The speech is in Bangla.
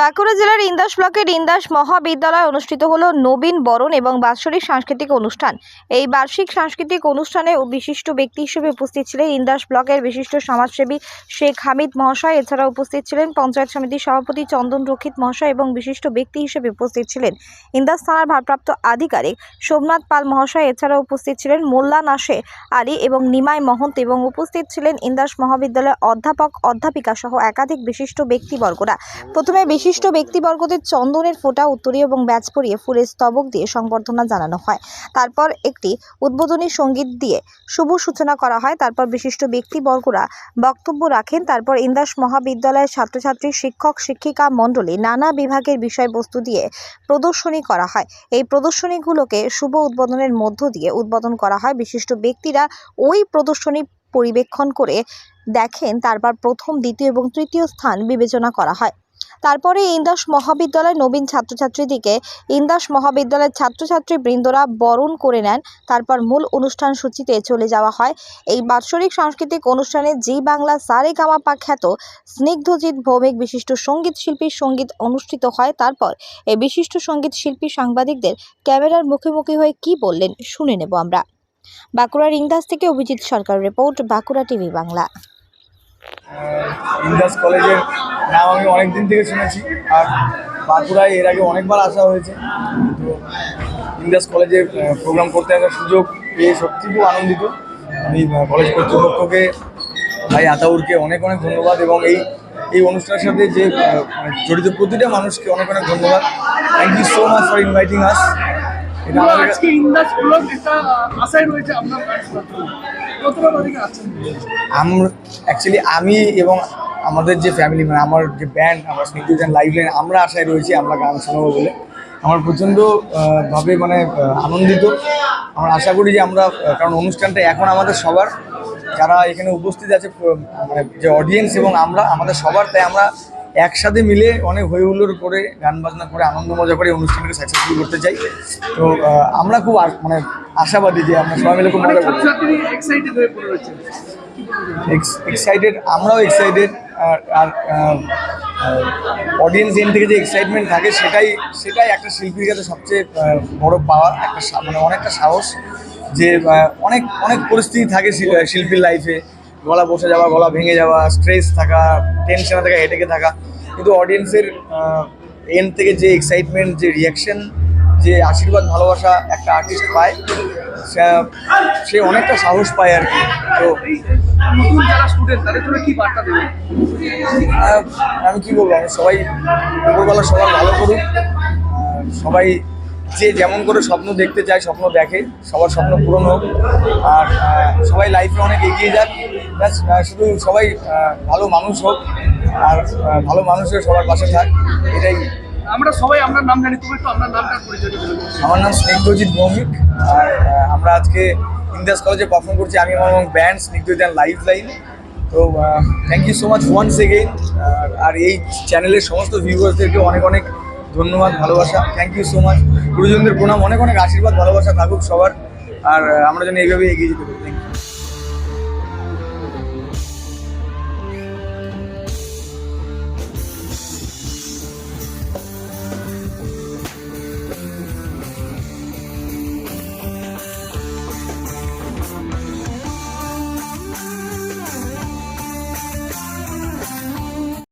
বাঁকুড়া জেলার ইন্দাস ব্লকের ইন্দাস মহাবিদ্যালয়ে অনুষ্ঠিত হল নবীন বরণ এবং বাৎসরিক সাংস্কৃতিক অনুষ্ঠান। এই বার্ষিক সাংস্কৃতিক অনুষ্ঠানে বিশিষ্ট ব্যক্তি হিসেবে উপস্থিত ছিলেন ইন্দাস ব্লকের বিশিষ্ট সমাজসেবী শেখ হামিদ মহাশয়। এছাড়া উপস্থিত ছিলেন পঞ্চায়েত সমিতির সভাপতি চন্দন রক্ষিত মহাশয় এবং বিশিষ্ট ব্যক্তি হিসেবে উপস্থিত ছিলেন ইন্দাস থানার ভারপ্রাপ্ত আধিকারিক সোমনাথ পাল মহাশয়। এছাড়া উপস্থিত ছিলেন মোল্লা নাসে আলী এবং নিমাই মহন্ত এবং উপস্থিত ছিলেন ইন্দাস মহাবিদ্যালয়ের অধ্যাপক, অধ্যাপিকা সহ একাধিক বিশিষ্ট ব্যক্তিবর্গরা। প্রথমে বিশিষ্ট ব্যক্তিবর্গদের চন্দনের ফোঁটা উত্তরীয় এবং ব্যাচ পরিয়ে ফুলের স্তবক দিয়ে সংবর্ধনা জানানো হয়। তারপর একটি উদ্বোধনী সংগীত দিয়ে শুভ সূচনা করা হয়। তারপর বিশিষ্ট ব্যক্তিবর্গরা বক্তব্য রাখেন। তারপর ইন্দাস মহাবিদ্যালয়ের ছাত্রছাত্রী, শিক্ষক, শিক্ষিকা মণ্ডলী নানা বিভাগের বিষয়বস্তু দিয়ে প্রদর্শনী করা হয়। এই প্রদর্শনীগুলোকে শুভ উদ্বোধনের মধ্য দিয়ে উদ্বোধন করা হয়। বিশিষ্ট ব্যক্তিরা ওই প্রদর্শনী পরিবেক্ষণ করে দেখেন, তারপর প্রথম, দ্বিতীয় এবং তৃতীয় স্থান বিবেচনা করা হয়। তারপরে ইন্দাস মহাবিদ্যালয়ের নবীন ছাত্রছাত্রীদিকে ইন্দাস মহাবিদ্যালয়ের ছাত্রছাত্রী বৃন্দরা বরণ করে নেন। তারপর মূল অনুষ্ঠান সূচিতে চলে যাওয়া হয়। এই বাৎসরিক সাংস্কৃতিক অনুষ্ঠানে জি বাংলা সারে গামাপা খ্যাত স্নিগ্ধজিৎ ভৌমিক বিশিষ্ট সংগীত শিল্পীর সংগীত অনুষ্ঠিত হয়। তারপর এই বিশিষ্ট সংগীত শিল্পী সাংবাদিকদের ক্যামেরার মুখোমুখি হয়ে কি বললেন শুনে নেব আমরা। বাঁকুড়ার ইন্দাস থেকে অভিজিৎ সরকার রিপোর্ট, বাঁকুড়া টিভি বাংলা। ইন্দাস কলেজের নাম আমি অনেক দিন থেকে শুনেছি, আর বাঁকুড়ায় এর আগে অনেকবার আসা হয়েছে। তো ইন্দাস কলেজে প্রোগ্রাম করতে আসার সুযোগ পেয়ে সত্যি খুব আনন্দিত। আমি কলেজ কর্তৃপক্ষকে, ভাই আতাউরকে অনেক অনেক ধন্যবাদ এবং এই এই অনুষ্ঠানের সাথে যে মানে জড়িত প্রতিটা মানুষকে অনেক অনেক ধন্যবাদ। Thank you so much for inviting us আজকে ইন্দাস ব্লগ একটা আশায় রয়েছে আপনার গান শোনার জন্য। কতটা তারিখে আছেন আমরা অ্যাকচুয়ালি আমি এবং আমাদের যে ফ্যামিলি মানে আমার যে ব্যান্ড আমার স্নিগ্ধজন লাইভ লাইন আমরা আশায় রয়েছি আমরা গান শোনাবো বলে। আমার প্রচণ্ড আহ, ভাবে মানে আনন্দিত। আমরা আশা করি যে আমরা কারণ অনুষ্ঠানটা এখন আমাদের সবার। যারা এখানে উপস্থিত আছে মানে যে অডিয়েন্স এবং আমরা আমাদের সবার তাই আমরা একসাথে মিলে অনেক হই হুল্লোড় করে গান বাজনা করে আনন্দ মজা করে অনুষ্ঠানকে সাকসেসফুল করতে চাই। তো আমরা খুব মানে আশাবাদী যে আমরা সবাই মিলে খুব মজা করব। এক্সাইটেড আমরাও এক্সাইটেড আর আর অডিয়েন্স এন থেকে যে এক্সাইটমেন্ট থাকে সেটাই সেটাই একটা শিল্পীর কাছে সবচেয়ে বড় পাওয়া একটা মানে অনেকটা সাহস যে অনেক অনেক পরিস্থিতি থাকে শিল্পীর লাইফে গলা বসে যাওয়া গলা ভেঙে যাওয়া স্ট্রেস থাকা টেনশনে থাকা হেঁটেকে থাকা। কিন্তু অডিয়েন্সের এন্ড থেকে যে এক্সাইটমেন্ট যে রিয়াকশন যে আশীর্বাদ ভালোবাসা একটা আর্টিস্ট পায় সে- সে অনেকটা সাহস পায় আর কি। তো নতুন যারা স্টুডেন্ট তাদের জন্য কি বার্তা দেবেন? আমি কি বলব? আমি সবাই উপরবেলা সবার ভালো করুক সবাই যে যেমন করে স্বপ্ন দেখতে চায় স্বপ্ন দেখে সবার স্বপ্ন পূরণ হোক। আর সবাই লাইফে অনেক এগিয়ে যাক। শুধু সবাই ভালো মানুষ হোক আর ভালো মানুষের সবার পাশে থাক এটাই। আমরা সবাই আপনার নাম জানি তুমি একটু আপনার নামটা পরিচয় আমার নাম স্নিগ্ধজিৎ ভৌমিক আর আমরা আজকে ইন্দাস কলেজে পারফর্ম করছি। আমি আমার ব্যান্ড স্নিগ্ধজিৎ লাইফ লাইন তো thank you so much once again আর এই চ্যানেলের সমস্ত ভিউয়ার্সদেরকে অনেক অনেক ধন্যবাদ, ভালোবাসা। থ্যাংক ইউ সো মাচ গুরুজনদের প্রণাম। অনেক অনেক আশীর্বাদ, ভালোবাসা থাকুক সবার। আর আমরা যেন এইভাবে এগিয়ে যেতে পারি। Thank you